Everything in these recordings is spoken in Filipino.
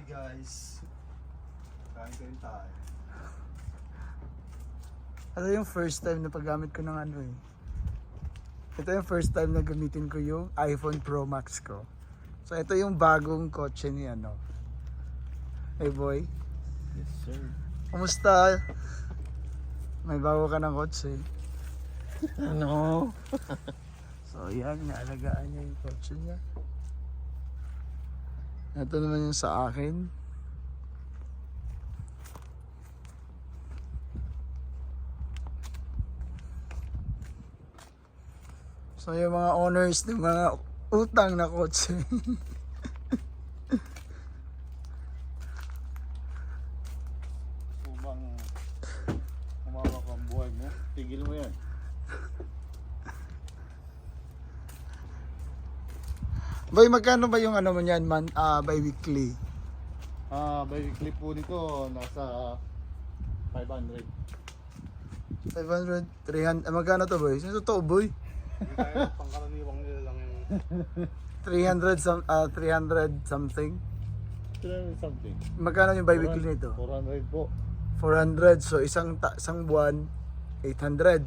Hi guys. Kain kain tayo. Ano yung first time na paggamit ko ng ano eh. Ito yung first time na gamitin ko yung iPhone Pro Max ko. So ito yung bagong kotse ni ano. Hey boy, Yes sir. kumusta? May bago ka ng kotse. Ano? So yan, naalagaan niya yung kotse niya. Ito naman yung sa akin. So yung mga owners ng mga utang na kotse. Umang umawak ang buhay mo. Tigil mo yan. Boy, magkano ba yung ano mo niyan, man, ah, bi-weekly? Ah, by weekly po nito nasa 500. 500, 300, ah, magkano to boy? Sino totoo boy? Pangkaraniwang nila lang yung 300, some, ah, 300 something? 300 something. Magkano yung bi-weekly nito? 400 po. 400. So isang ta- isang buwan 800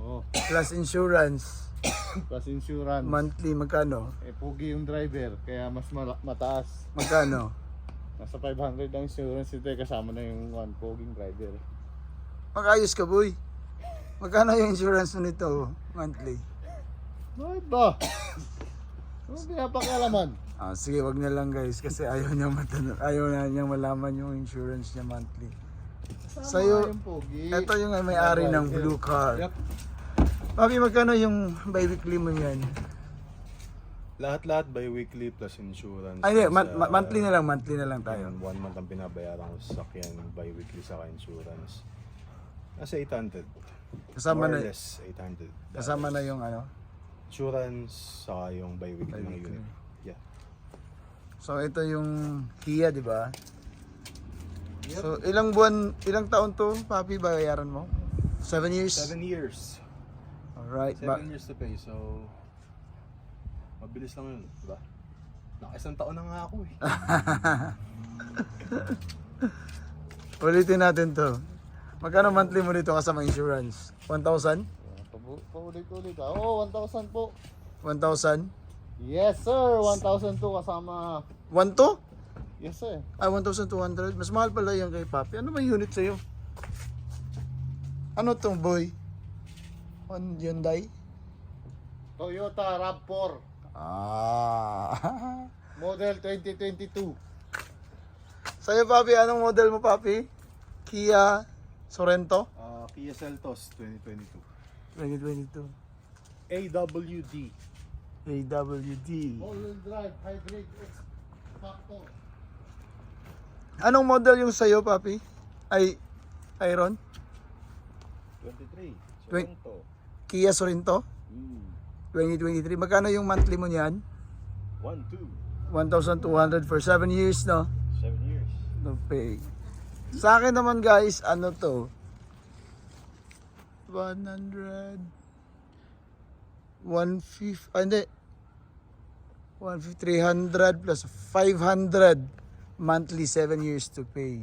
Oo. plus insurance Plus insurance. monthly magkano? eh, pugi yung driver, kaya mas mala- mataas. Magkano? Nasa 500 ang insurance ito eh, kasama na yung one poging driver. Magayos ka boy. Magkano yung insurance mo nito monthly? Bakit ba? Ano pinapakialaman? Ah, sige, wag na lang guys kasi ayaw niya matanong, ayaw na niya malaman yung insurance niya monthly. Kasama Sa'yo, yung pogi. Ito yung may-ari ng blue car. Yep. Papi, magkano yung bi-weekly mo yan? Lahat-lahat by weekly plus insurance. Ay, hindi, Plus, mon- mon- monthly na lang, monthly na lang tayo. Ayun, one month ang binabayaran ko sa sakyan by weekly saka insurance. Nasa 800. Kasama More or na, less 800. kasama na yung ano. Insurance saka yung by weekly ng Bi-weekly. unit. Yeah. So ito yung Kia, di ba? So ilang buwan, ilang taon to, papi, bayaran mo? Seven years? 7 years. Alright. 7 Ba- years to pay. So, mabilis lang yun. Diba? Nakaisang taon na nga ako eh. ulitin natin to. Magkano monthly mo dito kasama insurance? 1,000? Pabu- Paulit-ulit ah. Oo, 1,000 po. 1,000? Yes sir, 1,000 to kasama. 1 to? Yes sir. Ay, 1,200. Mas mahal pala yung kay papi. Ano ba yung unit sa'yo? Ano tong boy? On Hyundai? Toyota RAV4 Ah. model 2022. Sa'yo papi, anong model mo papi? Kia Sorento? Ah, Kia Seltos 2022. 2022. AWD. AWD. All-wheel drive, hybrid, X factor. Anong model yung sa'yo papi? Ay, Iron? 23. Twen- Sorento. Kia Sorento? Mm. 2023. Magkano yung monthly mo niyan? 1, 2. 1,200 for 7 years, no? 7 years. No pay. Sa akin naman guys, ano to? 100 150 ah, hindi 150 300 plus 500 monthly 7 years to pay